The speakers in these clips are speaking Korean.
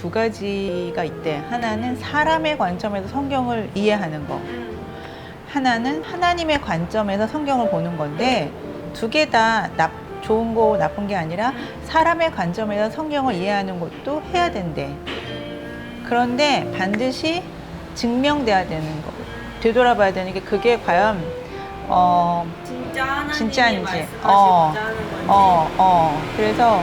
두 가지가 있대. 하나는 사람의 관점에서 성경을 이해하는 거. 하나는 하나님의 관점에서 성경을 보는 건데 두 개 다 좋은 거 나쁜 게 아니라 사람의 관점에서 성경을 이해하는 것도 해야 된대. 그런데 반드시 증명돼야 되는 거. 되돌아봐야 되는 게 그게 과연 어, 진짜 진짜인지. 어, 어, 어. 그래서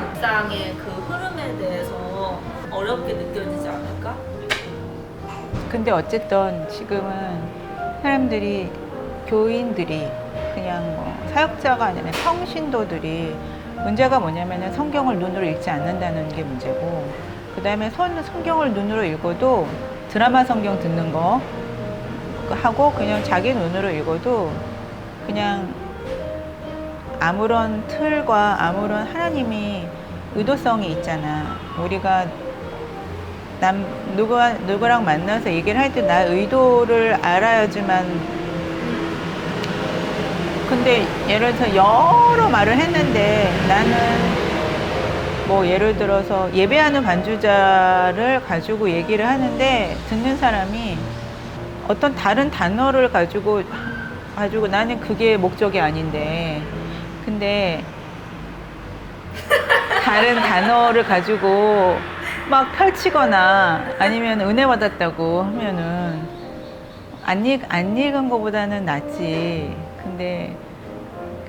묵상의 그 흐름에 대해서 어렵게 느껴지지 않을까? 근데 어쨌든 지금은 사람들이 교인들이 그냥 뭐 사역자가 아니라 평신도들이 문제가 뭐냐면은 성경을 눈으로 읽지 않는다는 게 문제고 그 다음에 성경을 눈으로 읽어도 드라마 성경 듣는 거 하고 그냥 자기 눈으로 읽어도 그냥 아무런 틀과 아무런 하나님이 의도성이 있잖아. 우리가 남 누가 누구랑 만나서 얘기를 할 때 나 의도를 알아야지만 근데 예를 들어서 여러 말을 했는데 나는 뭐 예를 들어서 예배하는 반주자를 가지고 얘기를 하는데 듣는 사람이 어떤 다른 단어를 가지고 가지고 나는 그게 목적이 아닌데 근데 다른 단어를 가지고 막 펼치거나 아니면 은혜 받았다고 하면은 안, 읽, 안 읽은 것보다는 낫지. 근데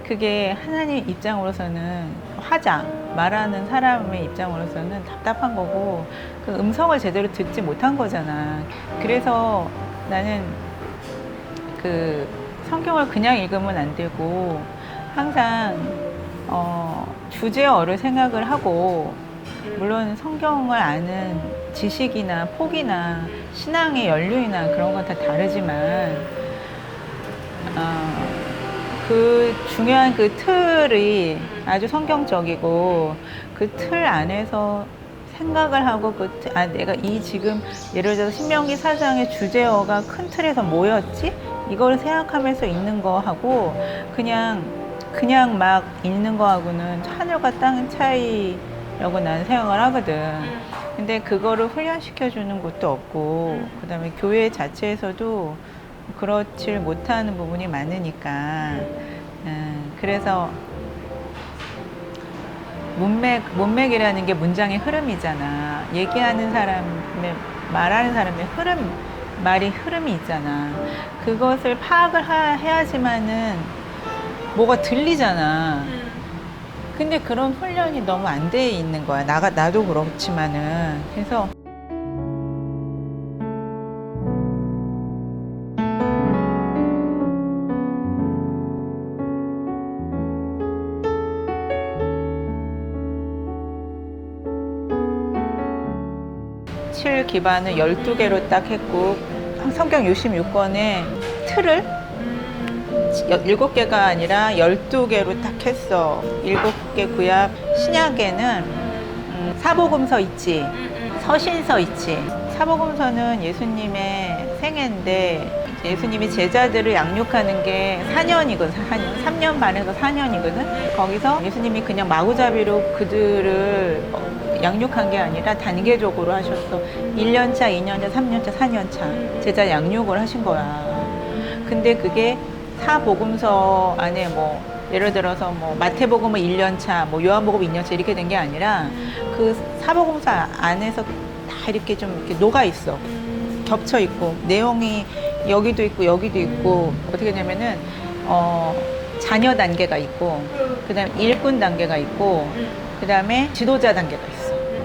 그게 하나님 입장으로서는 화자, 말하는 사람의 입장으로서는 답답한 거고 그 음성을 제대로 듣지 못한 거잖아. 그래서 나는 그 성경을 그냥 읽으면 안 되고 항상 어, 주제어를 생각을 하고 물론 성경을 아는 지식이나 폭이나 신앙의 연륜이나 그런 건 다 다르지만 어, 그 중요한 그 틀이 아주 성경적이고 그 틀 안에서 생각을 하고 그 틀, 아, 내가 이 지금 예를 들어서 신명기 사장의 주제어가 큰 틀에서 뭐였지? 이걸 생각하면서 읽는 거하고 그냥 그냥 막 읽는 거하고는 하늘과 땅의 차이라고 나는 생각을 하거든. 근데 그거를 훈련시켜 주는 곳도 없고 그 다음에 교회 자체에서도 그렇지를 못하는 부분이 많으니까. 음, 그래서 문맥 문맥이라는 게 문장의 흐름이잖아. 얘기하는 사람의 말하는 사람의 흐름 말이 흐름이 있잖아. 그것을 파악을 하- 해야지만은 뭐가 들리잖아. 근데 그런 훈련이 너무 안 돼 있는 거야. 나가 나도 그렇지만은. 그래서 칠 기반을 12개로 딱 했고 성경 66권의 틀을 여- 일곱 개가 아니라 열두 개로 딱 했어. 일곱 개 구약. 신약에는 음, 사복음서 있지. 서신서 있지. 사복음서는 예수님의 생애인데 예수님이 제자들을 양육하는 게 4년이거든. 4년. 3년 반에서 4년이거든. 거기서 예수님이 그냥 마구잡이로 그들을 어, 양육한 게 아니라 단계적으로 하셨어. 1년차, 2년차, 3년차, 4년차. 제자 양육을 하신 거야. 근데 그게 사복음서 안에 뭐 예를 들어서 뭐 마태복음은 1년차, 뭐 요한복음 2년차 이렇게 된 게 아니라 그 사복음서 안에서 다 이렇게 좀 이렇게 녹아 있어. 겹쳐 있고 내용이 여기도 있고 여기도 있고 어떻게 되냐면은 어 자녀 단계가 있고 그다음에 일꾼 단계가 있고 그다음에 지도자 단계가 있어.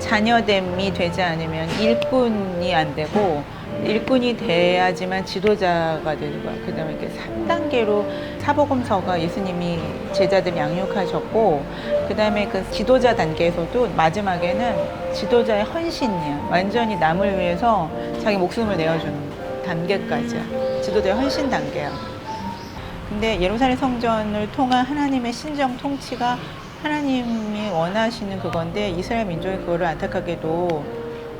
자녀됨이 되지 않으면 일꾼이 안 되고 일꾼이 돼야지만 지도자가 되는 거야. 그 다음에 이렇게 3단계로 사복음서가 예수님이 제자들 양육하셨고, 그 다음에 그 지도자 단계에서도 마지막에는 지도자의 헌신이야. 완전히 남을 위해서 자기 목숨을 내어주는 단계까지야. 지도자의 헌신 단계야. 근데 예루살렘 성전을 통한 하나님의 신정 통치가 하나님이 원하시는 그건데 이스라엘 민족이 그거를 안타깝게도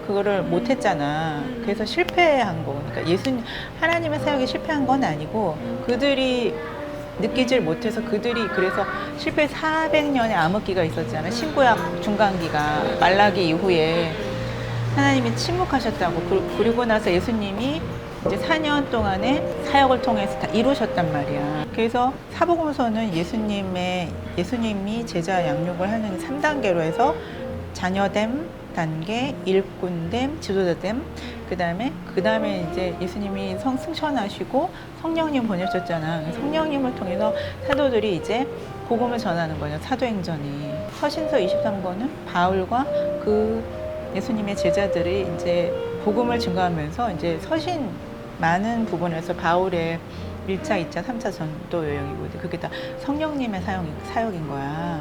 그거를 못했잖아. 그래서 실패한 거. 그러니까 예수님 하나님의 사역이 실패한 건 아니고 그들이 느끼질 못해서 그들이 그래서 실패 400년의 암흑기가 있었잖아. 신구약 중간기가 말라기 이후에 하나님이 침묵하셨다고 그- 그리고 나서 예수님이 이제 4년 동안의 사역을 통해서 다 이루셨단 말이야. 그래서 사복음서는 예수님의 예수님이 제자 양육을 하는 3단계로 해서 자녀됨 단계, 일꾼됨, 지도자됨. 그 다음에 그 다음에 이제 예수님이 성 승천하시고 성령님 보내셨잖아. 성령님을 통해서 사도들이 이제 복음을 전하는 거죠. 사도행전이. 서신서 23권은 바울과 그 예수님의 제자들이 이제 복음을 증거하면서 이제 서신 많은 부분에서 바울의 1차, 2차, 3차 전도 여행이고 그게 다 성령님의 사역, 사역인 거야.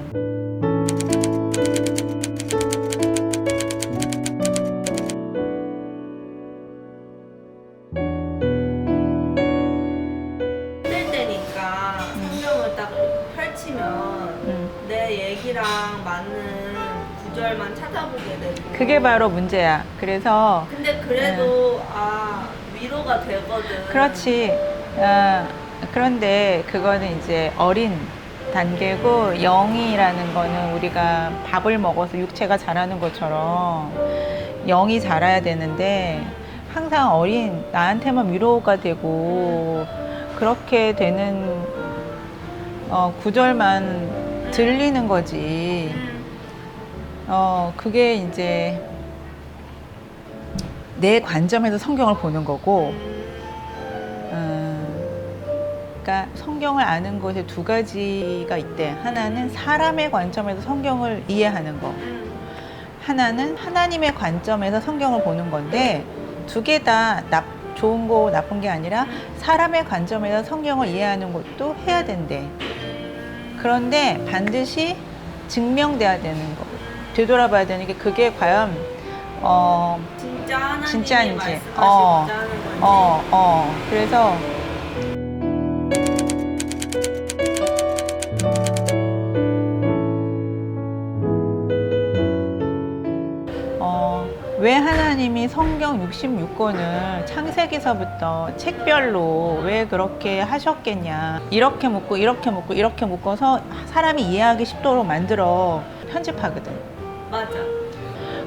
힘들 때니까 성경을 딱 펼치면 음. 내 얘기랑 맞는 구절만 찾아보게 되고 그게 바로 문제야. 그래서 근데 그래도 아 위로가 되거든 그렇지. 아, 그런데 그거는 이제 어린 단계고 영이라는 거는 우리가 밥을 먹어서 육체가 자라는 것처럼 영이 자라야 되는데 항상 어린 나한테만 위로가 되고 그렇게 되는 어, 구절만 들리는 거지. 음, 어, 그게 이제 내 관점에서 성경을 보는 거고, 음, 음, 그러니까 성경을 아는 것에 두 가지가 있대. 하나는 사람의 관점에서 성경을 이해하는 거. 음. 하나는 하나님의 관점에서 성경을 보는 건데 두 개 다 좋은 거 나쁜 게 아니라 사람의 관점에서 성경을 이해하는 것도 해야 된대. 그런데 반드시 증명돼야 되는 거. 되돌아봐야 되는 게 그게 과연 어, 진짜 하나님이 진짜인지. 말씀하신 어, 건지 어, 어. 그래서 어, 왜 하나님이 성경 66권을 창세기서부터 책별로 왜 그렇게 하셨겠냐. 이렇게 묶고, 이렇게 묶고, 이렇게 묶어서 사람이 이해하기 쉽도록 만들어 편집하거든. 맞아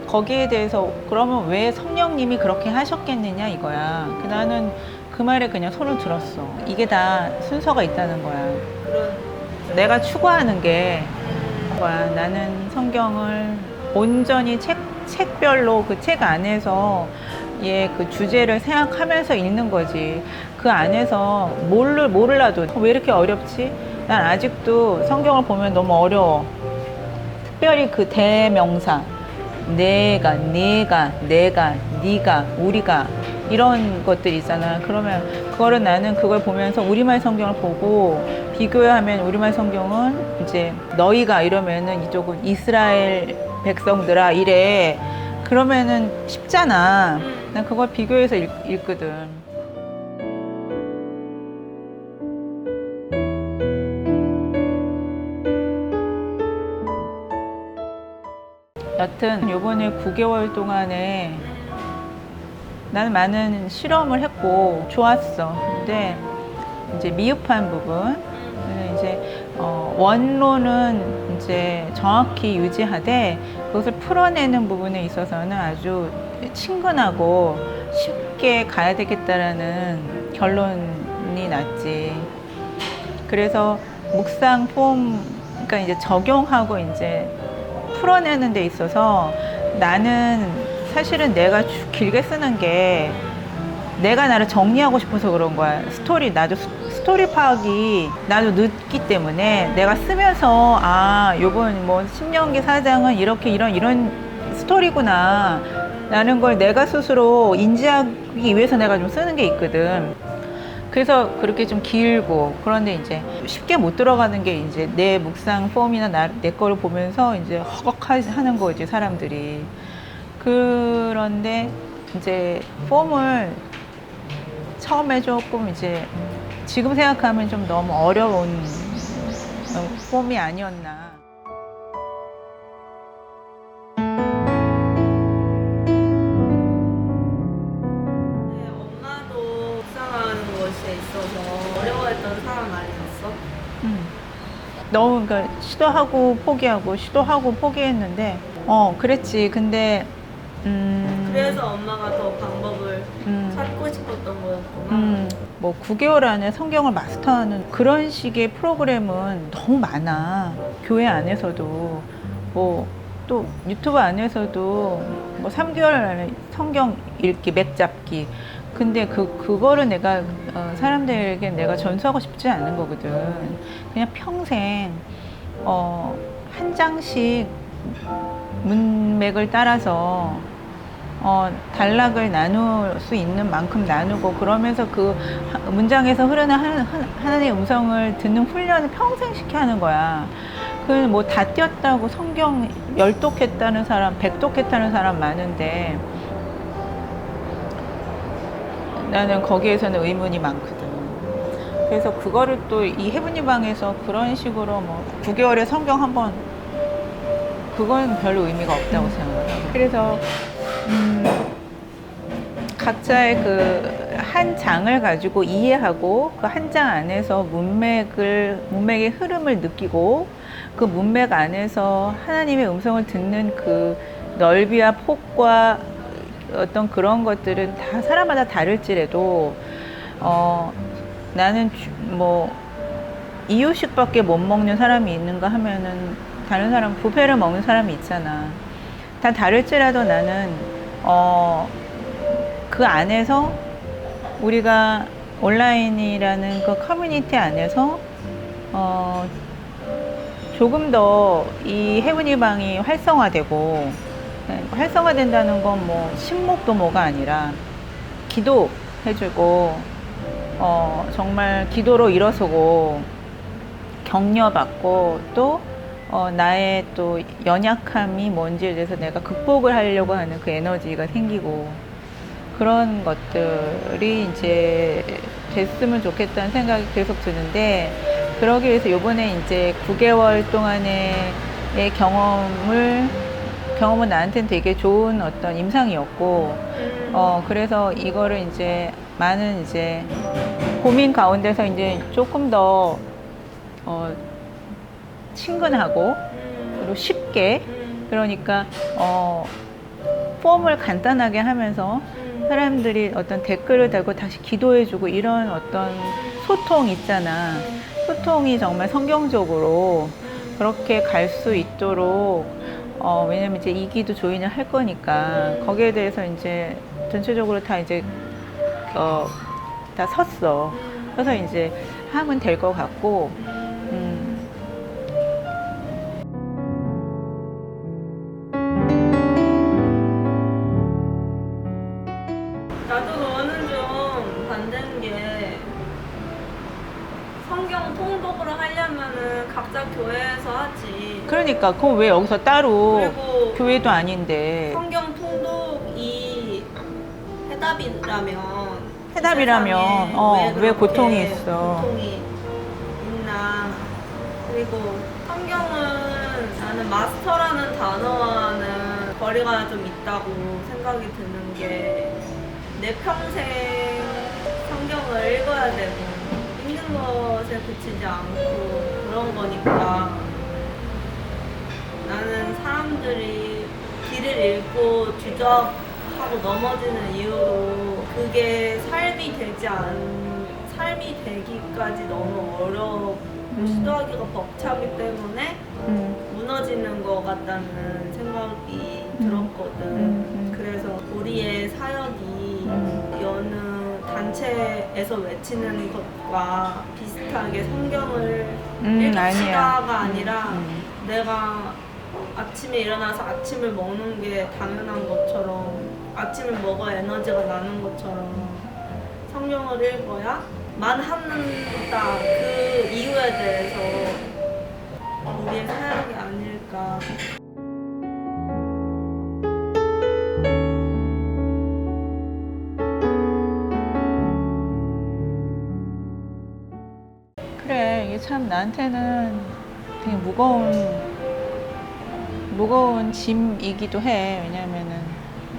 거기에 대해서 그러면 왜 성령님이 그렇게 하셨겠느냐 이거야. 그 나는 그 말에 그냥 손을 들었어. 이게 다 순서가 있다는 거야. 내가 추구하는 게 뭐야. 나는 성경을 온전히 책, 책별로 그 책 안에서 예, 그 주제를 생각하면서 읽는 거지. 그 안에서 모를, 몰라도 왜 이렇게 어렵지? 난 아직도 성경을 보면 너무 어려워. 특별히 그 대명사. 내가, 내가, 내가, 네가, 우리가 이런 것들 있잖아. 그러면 그거를 나는 그걸 보면서 우리말 성경을 보고 비교하면 우리말 성경은 이제 너희가 이러면은 이쪽은 이스라엘 백성들아 이래. 그러면은 쉽잖아. 난 그걸 비교해서 읽, 읽거든. 여튼 요번에 9개월 동안에 나는 많은 실험을 했고 좋았어. 근데 이제 미흡한 부분, 은 이제 어, 원론은 이제 정확히 유지하되 그것을 풀어내는 부분에 있어서는 아주 친근하고 쉽게 가야 되겠다라는 결론이 났지. 그래서 묵상 폼, 그러니까 이제 적용하고 이제 풀어내는 데 있어서 나는 사실은 내가 주- 길게 쓰는 게 내가 나를 정리하고 싶어서 그런 거야. 스토리, 나도 스- 스토리 파악이 나도 늦기 때문에 내가 쓰면서 아, 요번 뭐 신명기 사장은 이렇게 이런 이런 스토리구나. 라는 걸 내가 스스로 인지하기 위해서 내가 좀 쓰는 게 있거든. 그래서 그렇게 좀 길고 그런데 이제 쉽게 못 들어가는 게 이제 내 묵상 폼이나 나, 내 거를 보면서 이제 허걱하는 거지 사람들이 그런데 이제 폼을 처음에 조금 이제 지금 생각하면 좀 너무 어려운 어, 폼이 아니었나. 너무 그러니까 시도하고 포기하고 시도하고 포기했는데 어 그랬지. 근데 음, 그래서 엄마가 더 방법을 음, 찾고 싶었던 거였구나. 음, 뭐 9개월 안에 성경을 마스터하는 그런 식의 프로그램은 너무 많아. 교회 안에서도. 뭐 또 유튜브 안에서도 뭐 3개월 안에 성경 읽기 맥 잡기 근데 그 그거를 내가 어, 사람들에게 내가 전수하고 싶지 않은 거거든 그냥 평생 어, 한 장씩 문맥을 따라서 어, 단락을 나눌 수 있는 만큼 나누고 그러면서 그 하- 문장에서 흐르는 하나- 하나- 하나님의 음성을 듣는 훈련을 평생 시켜야 하는 거야. 그 뭐 다 뛰었다고 성경 열독했다는 사람, 백독했다는 사람 많은데 나는 거기에서는 의문이 많거든. 그래서 그거를 또 이 해븐이 방에서 그런 식으로 뭐 9개월에 성경 한 번 그건 별로 의미가 없다고 생각해요. 그래서 음, 각자의 그 한 장을 가지고 이해하고 그 한 장 안에서 문맥을 문맥의 흐름을 느끼고 그 문맥 안에서 하나님의 음성을 듣는 그 넓이와 폭과 어떤 그런 것들은 다 사람마다 다를지라도 어 나는 주- 뭐 이유식밖에 못 먹는 사람이 있는가 하면은 다른 사람 부페를 먹는 사람이 있잖아. 다 다를지라도 나는 어 그 안에서 우리가 온라인이라는 그 커뮤니티 안에서 어 조금 더 이 해운이 방이 활성화되고 네, 활성화된다는 건 뭐 신목도모가 아니라 기도 해주고 어 정말 기도로 일어서고 격려받고 또 어, 나의 또 연약함이 뭔지에 대해서 내가 극복을 하려고 하는 그 에너지가 생기고 그런 것들이 이제 됐으면 좋겠다는 생각이 계속 드는데 그러기 위해서 요번에 이제 9개월 동안의 경험을 경험은 나한테는 되게 좋은 어떤 임상이었고 음, 어 그래서 이거를 이제 많은 이제 고민 가운데서 이제 조금 더 어, 친근하고 음, 그리고 쉽게 음, 그러니까 어 폼을 간단하게 하면서 음, 사람들이 어떤 댓글을 달고 다시 기도해주고 이런 어떤 소통 있잖아. 소통이 정말 성경적으로 음, 그렇게 갈 수 있도록 어 왜냐면 이제 이기도 조인을 할 거니까 거기에 대해서 이제 전체적으로 다 이제 어 다 섰어. 음, 그래서 이제 하면 될 것 같고 각자 교회에서 하지. 그러니까 그거 왜 여기서 따로 그리고 교회도 아닌데 성경 통독이 해답이라면 해답이라면, 세상에 어, 왜 그렇게 고통이 있어? 고통이 있나 그리고 성경은 나는 마스터라는 단어와는 거리가 좀 있다고 생각이 드는 게 내 평생 성경을 읽어야 되고 것에 그치지 않고 그런 거니까 나는 사람들이 길을 잃고 주저하고 넘어지는 이유로 그게 삶이 되지 않 삶이 되기까지 너무 어렵고 음. 시도하기가 벅차기 때문에 음, 무너지는 것 같다는 생각이 음. 들었거든. 음. 그래서 우리의 사역이 음. 여느 단체에서 외치는 것과 비슷하게 성경을 음, 읽읍시다가 아니야. 아니라 음, 내가 아침에 일어나서 아침을 먹는 게 당연한 것처럼 아침을 먹어야 에너지가 나는 것처럼 성경을 읽어야 만한다 그 이유에 대해서 우리의 사역이 아닐까 참 나한테는 되게 무거운 무거운 짐이기도 해. 왜냐면은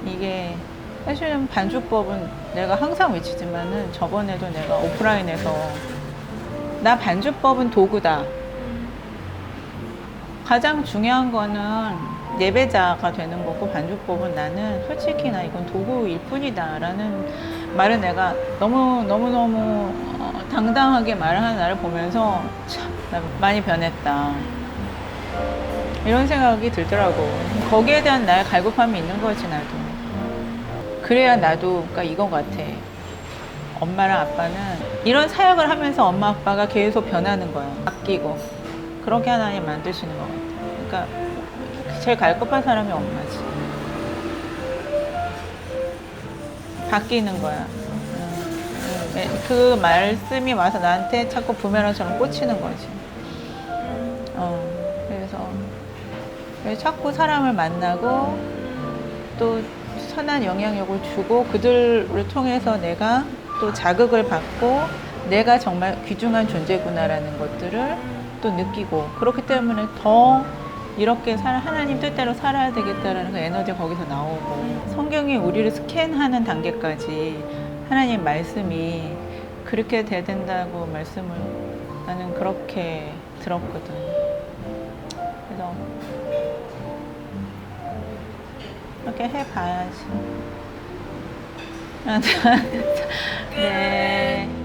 이게 사실은 반주법은 내가 항상 외치지만은 저번에도 내가 오프라인에서 나 반주법은 도구다. 가장 중요한 거는 예배자가 되는 거고 반주법은 나는 솔직히 나 이건 도구일 뿐이다라는 말을 내가 너무 너무 너무 어, 당당하게 말하는 나를 보면서 참 나 많이 변했다. 이런 생각이 들더라고. 거기에 대한 나의 갈급함이 있는 거지 나도. 그래야 나도 그러니까 이거 같아. 엄마랑 아빠는 이런 사역을 하면서 엄마 아빠가 계속 변하는 거야. 바뀌고. 그렇게 하나님 만드시는 것 같아. 그러니까 제일 갈급한 사람이 엄마지. 바뀌는 거야 그 말씀이 와서 나한테 자꾸 부메랑처럼 꽂히는 거지. 어, 그래서 자꾸 사람을 만나고 또 선한 영향력을 주고 그들을 통해서 내가 또 자극을 받고 내가 정말 귀중한 존재구나라는 것들을 또 느끼고 그렇기 때문에 더 이렇게 살 하나님 뜻대로 살아야 되겠다라는 그 에너지가 거기서 나오고. 성경이 우리를 스캔하는 단계까지 하나님 말씀이 그렇게 돼야 된다고 말씀을 나는 그렇게 들었거든. 그래서 이렇게 해봐야지. 네.